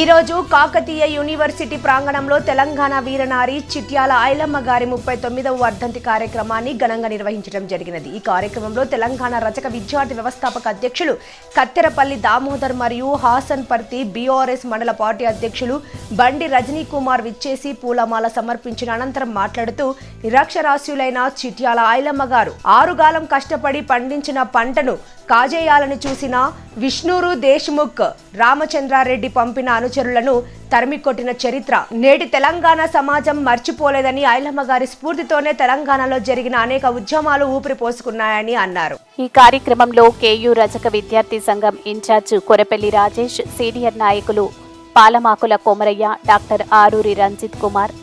ఈరోజు కాకతీయ యూనివర్సిటీ ప్రాంగణంలో తెలంగాణ వీరనారి చిట్యాల ఐలమ్మ గారి ముప్పై తొమ్మిదవ వర్ధంతి కార్యక్రమాన్ని ఘనంగా నిర్వహించడం జరిగినది. ఈ కార్యక్రమంలో తెలంగాణ రచక విద్యార్థి వ్యవస్థాపక అధ్యక్షులు కత్తెరపల్లి దామోదర్ మరియు హాసన్ పర్తి బీఆర్ఎస్ మండల పార్టీ అధ్యక్షులు బండి రజనీ కుమార్ విచ్చేసి పూలమాల సమర్పించిన అనంతరం మాట్లాడుతూ నిరక్షరాస్యులైన చిట్యాల ఐలమ్మ గారు ఆరుగాలం కష్టపడి పండించిన పంటను కాజేయాలని చూసిన విష్ణూరు దేశ్ముఖ్ రామచంద్రారెడ్డి పంపిన అనుచరులను తరిమికొట్టిన చరిత్ర. నేటి తెలంగాణ సమాజం మర్చిపోలేదని ఐలమ్మ గారి స్ఫూర్తితోనే తెలంగాణలో జరిగిన అనేక ఉద్యమాలు ఊపిరి పోసుకున్నాయని అన్నారు. ఈ కార్యక్రమంలో కేయూ రజక విద్యార్థి సంఘం ఇన్ఛార్జ్ కొరపల్లి రాజేష్ సీనియర్ నాయకులు Palamakula Komaraiah doctor Aruri Ranjith Kumar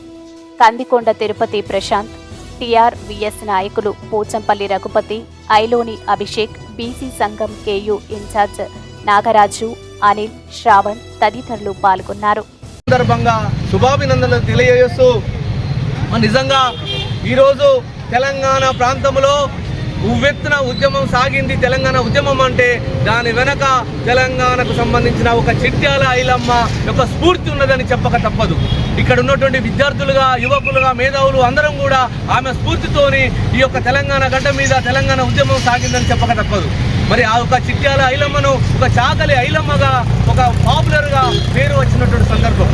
Kandikonda Tirupati Prashanth TR VS నాయకులు పోచంపల్లి రఘుపతి ఐలోని అభిషేక్ బీసీ సంఘం కేయు ఇన్ఛార్జ్ నాగరాజు అనిల్ శ్రావణ్ తదితరులు పాల్గొన్నారు. సందర్భంగా శుభాభినందనలు తెలియజేస్తూ నిజంగా ఈరోజు తెలంగాణ ప్రాంతంలో ఉవ్వెత్తున ఉద్యమం సాగింది తెలంగాణ ఉద్యమం అంటే దాని వెనక తెలంగాణకు సంబంధించిన ఒక చిట్యాల ఐలమ్మ యొక్క స్ఫూర్తి ఉన్నదని చెప్పక తప్పదు. ఇక్కడ ఉన్నటువంటి విద్యార్థులుగా యువకులుగా మేధావులు అందరం కూడా ఆమె స్ఫూర్తితోని ఈ యొక్క తెలంగాణ గడ్డ మీద తెలంగాణ ఉద్యమం సాగిందని చెప్పక తప్పదు. మరి ఆ ఒక చిట్యాల ఐలమ్మను ఒక చాకలి ఐలమ్మగా ఒక పాపులర్గా పేరు వచ్చినటువంటి సందర్భం.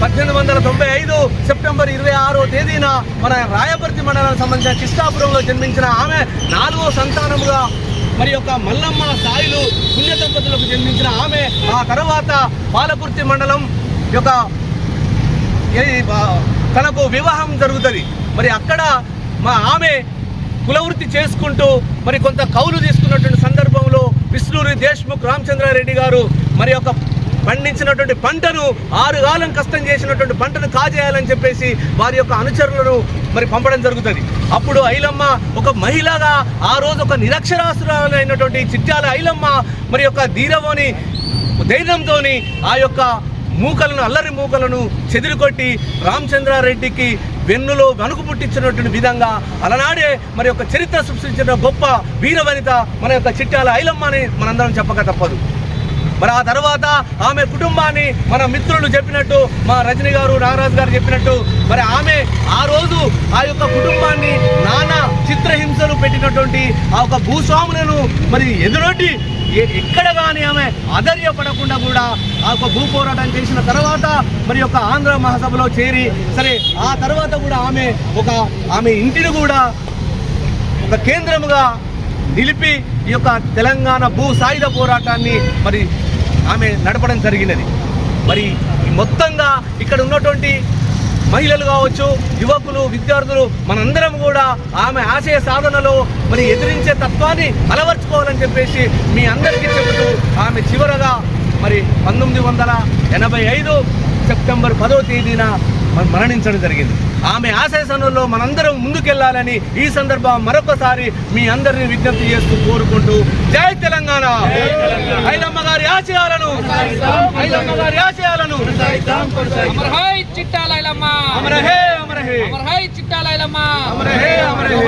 పద్దెనిమిది వందల తొంభై ఐదు సెప్టెంబర్ ఇరవై ఆరో తేదీన మన రాయపర్తి మండలానికి సంబంధించిన కృష్ణాపురంలో జన్మించిన ఆమె నాలుగో సంతానముగా మరి యొక్క మల్లమ్మ సాయిలు పుణ్య దంపతులకు జన్మించిన ఆమె. ఆ తర్వాత పాలకుర్తి మండలం యొక్క తనకు వివాహం జరుగుతుంది. మరి అక్కడ మా ఆమె కులవృత్తి చేసుకుంటూ మరి కొంత కౌలు తీసుకున్నటువంటి సందర్భంలో విష్ణూరి దేశ్ముఖ్ రామచంద్రారెడ్డి గారు మరి ఒక పండించినటువంటి పంటను ఆరు కాలం కష్టం చేసినటువంటి పంటను కాజేయాలని చెప్పేసి వారి యొక్క అనుచరులను మరి పంపడం జరుగుతుంది. అప్పుడు ఐలమ్మ ఒక మహిళగా ఆ రోజు ఒక నిరక్షరాస్యురాలైనటువంటి చిట్యాల ఐలమ్మ మరి యొక్క ధీరమోని ధైర్యంతోని ఆ యొక్క మూకలను అల్లరి మూకలను చెదిరికొట్టి రామచంద్రారెడ్డికి వెన్నులో వణుకు పుట్టించినటువంటి విధంగా అలనాడే మరి యొక్క చరిత్ర సృష్టించిన గొప్ప వీరవనిత మన యొక్క చిట్టాల ఐలమ్మని మనందరం చెప్పక తప్పదు. మరి ఆ తర్వాత ఆమె కుటుంబాన్ని మన మిత్రులు చెప్పినట్టు మా రజని గారు నాగరాజు గారు చెప్పినట్టు మరి ఆమె ఆ రోజు ఆ యొక్క కుటుంబాన్ని నానా చిత్రహింసలు పెట్టినటువంటి ఆ యొక్క భూస్వాములను మరి ఎదురొడ్డి ఎక్కడ కానీ ఆమె అధర్యపడకుండా కూడా ఆ యొక్క భూ పోరాటం చేసిన తర్వాత మరి యొక్క ఆంధ్ర మహాసభలో చేరి సరే ఆ తర్వాత కూడా ఆమె ఒక ఆమె ఇంటిని కూడా ఒక కేంద్రముగా నిలిపి ఈ యొక్క తెలంగాణ భూ సాయుధ పోరాటాన్ని మరి ఆమె నడపడం జరిగినది. మరి మొత్తంగా ఇక్కడ ఉన్నటువంటి మహిళలు కావచ్చు యువకులు విద్యార్థులు మనందరం కూడా ఆమె ఆశయ సాధనలో మరి ఎదిరించే తత్వాన్ని అలవర్చుకోవాలని చెప్పేసి మీ అందరికీ చెబుతూ ఆమె చివరగా మరి పంతొమ్మిది వందల ఎనభై ఐదు సెప్టెంబర్ పదో తేదీన మరణించడం జరిగింది. ఆమె ఆశయ సమయంలో మనందరం ముందుకెళ్ళాలని ఈ సందర్భం మరొకసారి మీ అందరిని విజ్ఞప్తి చేస్తూ కోరుకుంటూ జై తెలంగాణ. ఐలమ్మ గారి ఆశయాలను ఐలమ్మ గారి ఆశయాలను. అమర్ హై చిట్టాలైలమ్మ అమరహే అమరహే. అమర్ హై చిట్టాలైలమ్మ అమరహే అమరహే.